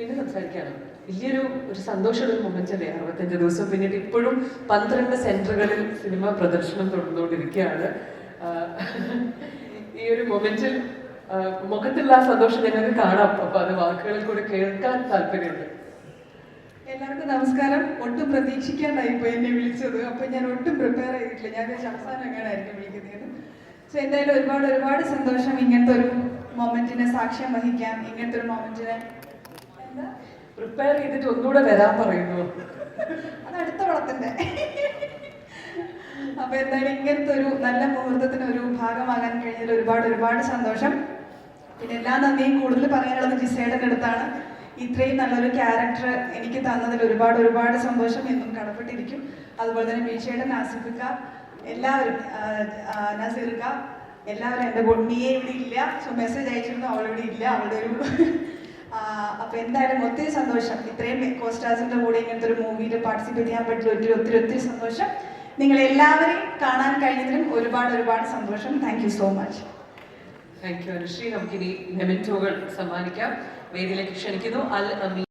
പിന്നെ സംസാരിക്കാണ് വലിയൊരു ഒരു സന്തോഷമുള്ള ഒരു മൊമെന്റ് അല്ലേ? അറുപത്തഞ്ച് ദിവസം പിന്നീട് ഇപ്പോഴും പന്ത്രണ്ട് സെന്ററുകളിൽ സിനിമ പ്രദർശനം തുടർന്നുകൊണ്ടിരിക്കുകയാണ്. ഈ ഒരു മൊമെന്റിൽ മുഖത്തുള്ള ആ സന്തോഷം ഞങ്ങൾക്ക് കാണാം. അപ്പൊ അത് വാക്കുകളിൽ കൂടെ കേൾക്കാൻ താല്പര്യമുണ്ട്. എല്ലാവർക്കും നമസ്കാരം. ഒട്ടും പ്രതീക്ഷിക്കാണ്ടായി പോയി എന്നെ വിളിച്ചത്. അപ്പൊ ഞാൻ ഒട്ടും പ്രിപ്പയർ ചെയ്തിട്ടില്ല. ഞാൻ അവസാനം എങ്ങനെയായിരിക്കും വിളിക്കുന്നത്. സോ എന്തായാലും ഒരുപാട് ഒരുപാട് സന്തോഷം ഇങ്ങനത്തെ ഒരു മൊമെന്റിനെ സാക്ഷ്യം വഹിക്കാം ഇങ്ങനത്തെ ഒരു മൊമെന്റിനെ പ്രിപ്പയർ ചെയ്തിട്ട് ഒന്നുകൂടെ വരാൻ പറയുന്നു. അത് അടുത്ത പടത്തിന്റെ അപ്പൊ എന്തായാലും ഇങ്ങനത്തെ ഒരു നല്ല മുഹൂർത്തത്തിന് ഒരു ഭാഗമാകാൻ കഴിഞ്ഞതിൽ ഒരുപാട് ഒരുപാട് സന്തോഷം. പിന്നെ എല്ലാ നന്ദിയും കൂടുതൽ പറയാനുള്ളത് ജിസയുടെ അടുത്താണ്. ഇത്രയും നല്ലൊരു ക്യാരക്ടർ എനിക്ക് തന്നതിൽ ഒരുപാട് ഒരുപാട് സന്തോഷം എന്നും കടപ്പെട്ടിരിക്കും. അതുപോലെ തന്നെ മീഷയുടെ ആസിഫിക്ക എല്ലാവരും നസീർക്ക എല്ലാവരും എന്റെ മിയെ ഇവിടെ ഇല്ല. സോ മെസ്സേജ് അയച്ചിരുന്നു അവളിവിടെ ഇല്ല. അവളുടെ ഒരു അപ്പൊ എന്തായാലും ഒത്തിരി സന്തോഷം. ഇത്രയും കോസ്റ്റാസിന്റെ കൂടെ ഇങ്ങനത്തെ ഒരു മൂവിയിൽ പാർട്ടിസിപ്പേറ്റ് ചെയ്യാൻ പറ്റിയ ഒത്തിരി ഒത്തിരി ഒത്തിരി സന്തോഷം. നിങ്ങൾ എല്ലാവരെയും കാണാൻ കഴിഞ്ഞതിലും ഒരുപാട് ഒരുപാട് സന്തോഷം. Thank you so much thank you Anushree. നമുക്കിനി മെമെന്റോകൾ സമ്മാനിക്കാം. വേദിയിലേക്ക് ക്ഷണിക്കുന്നു. അൽ അമീൻ.